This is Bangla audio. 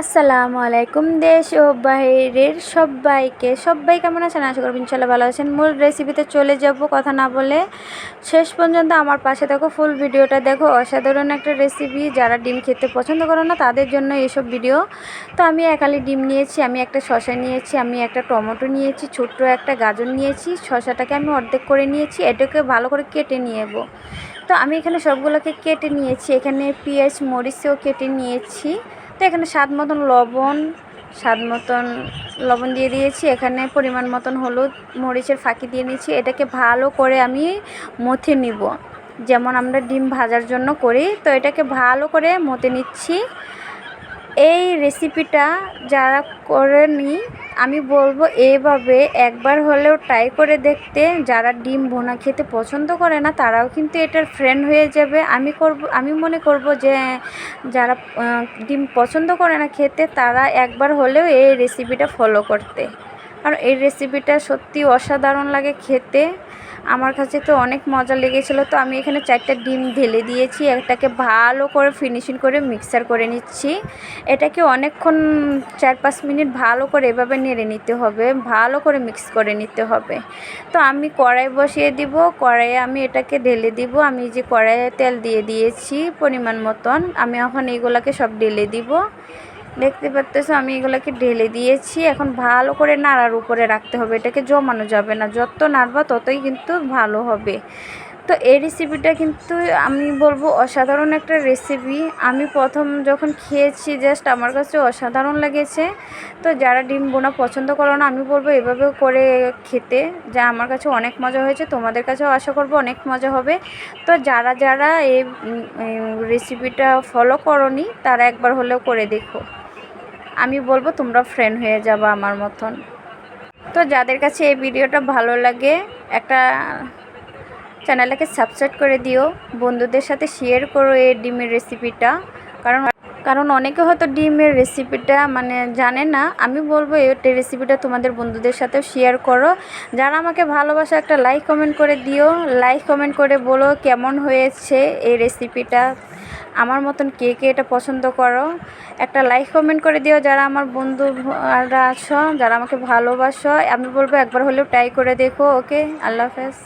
আসসালামু আলাইকুম, দেশ ও বাইরের সবাইকে। সবাই কেমন আছেন? আশা করবেন ইনশাল্লাহ ভালো আছেন। মূল রেসিপিতে চলে যাব, কথা না বলে। শেষ পর্যন্ত আমার পাশে দেখো ফুল ভিডিওটা দেখো। অসাধারণ একটা রেসিপি যারা ডিম খেতে পছন্দ করে না, তাদের জন্য এইসব ভিডিও তো আমি একালি ডিম নিয়েছি, আমি একটা শশা নিয়েছি, আমি একটা টমেটো নিয়েছি, ছোট্ট একটা গাজর নিয়েছি। শশাটাকে আমি অর্ধেক করে নিয়েছি, এটাকে ভালো করে কেটে নিয়েব। তো আমি এখানে সবগুলোকে কেটে নিয়েছি। এখানে পেঁয়াজ, মরিচও কেটে নিয়েছি। তো এখানে স্বাদ মতন লবণ, স্বাদ মতন লবণ দিয়ে দিয়েছি। এখানে পরিমাণ মতন হলুদ মরিচের ফাঁকি দিয়ে নিয়েছি। এটাকে ভালো করে আমি মথে নিব। যেমন আমরা ডিম ভাজার জন্য করি, তো এটাকে ভালো করে মতে নিচ্ছি। এই রেসিপিটা যারা করেনি আমি বলব এভাবে একবার হলেও ট্রাই করে দেখতে। যারা ডিম ভোনা খেতে পছন্দ করে না, তারাও কিন্তু এটার ফ্রেন্ড হয়ে যাবে। আমি করব, আমি মনে করব যে, যারা ডিম পছন্দ করে না খেতে, তারা একবার হলেও এই রেসিপিটা ফলো করতে। কারণ এই রেসিপিটা সত্যি অসাধারণ লাগে খেতে। আমার কাছে তো অনেক মজা লেগেছিলো, তো আমি এখানে চারটা ডিম ঢেলে দিয়েছি, একটাকে ভালো করে ফিনিশিং করে মিক্সার করে নিচ্ছি। এটাকে অনেকক্ষণ চার পাঁচ মিনিট ভালো করে এভাবে নেড়ে নিতে হবে, ভালো করে মিক্স করে নিতে হবে। তো আমি কড়াই বসিয়ে দিব, কড়াইয়ে আমি এটাকে ঢেলে দিব, আমি যে কড়াইয়ে তেল দিয়ে দিয়েছি পরিমাণ মতন, আমি এখন এইগুলোকে সব ঢেলে দিব। দেখতে পাচ্তেছো আমি এগুলোকে ঢেলে দিয়েছি। এখন ভালো করে নাড়ার উপরে রাখতে হবে, এটাকে জমানো যাবে না। যত নাড়বা ততই কিন্তু ভালো হবে। তো এই রেসিপিটা কিন্তু আমি বলব অসাধারণ একটা রেসিপি আমি প্রথম যখন খেয়েছি জাস্ট আমার কাছে অসাধারণ লেগেছে। তো যারা ডিম বোনা পছন্দ করো না, আমি বলব এভাবে করে খেতে, যা আমার কাছে অনেক মজা হয়েছে, তোমাদের কাছেও আশা করব অনেক মজা হবে। তো যারা যারা এই রেসিপিটা ফলো করনি, তারা একবার হলেও করে দেখো। আমি বলব তোমরা ফ্রেন্ড হয়ে যাব আমার মতন। তো যাদের কাছে এই ভিডিওটা ভালো লাগে, একটা চ্যানেলটাকে সাবস্ক্রাইব করে দিও। বন্ধুদের সাথে শেয়ার করো এই ডিমের রেসিপিটা কারণ কারণ অনেকে হয়তো ডিমের রেসিপিটা মানে জানে না। আমি বলব এই রেসিপিটা তোমাদের বন্ধুদের সাথেও শেয়ার করো। যারা আমাকে ভালোবাসা একটা লাইক কমেন্ট করে দিও। লাইক কমেন্ট করে বলো কেমন হয়েছে এই রেসিপিটা আমার মতন কে কে এটা পছন্দ করো? একটা লাইক কমেন্ট করে দিও যারা আমার বন্ধুরা আছো, যারা আমাকে ভালোবাসো। আমি বলব একবার হলেও ট্রাই করে দেখো ওকে আল্লাহ হাফেজ।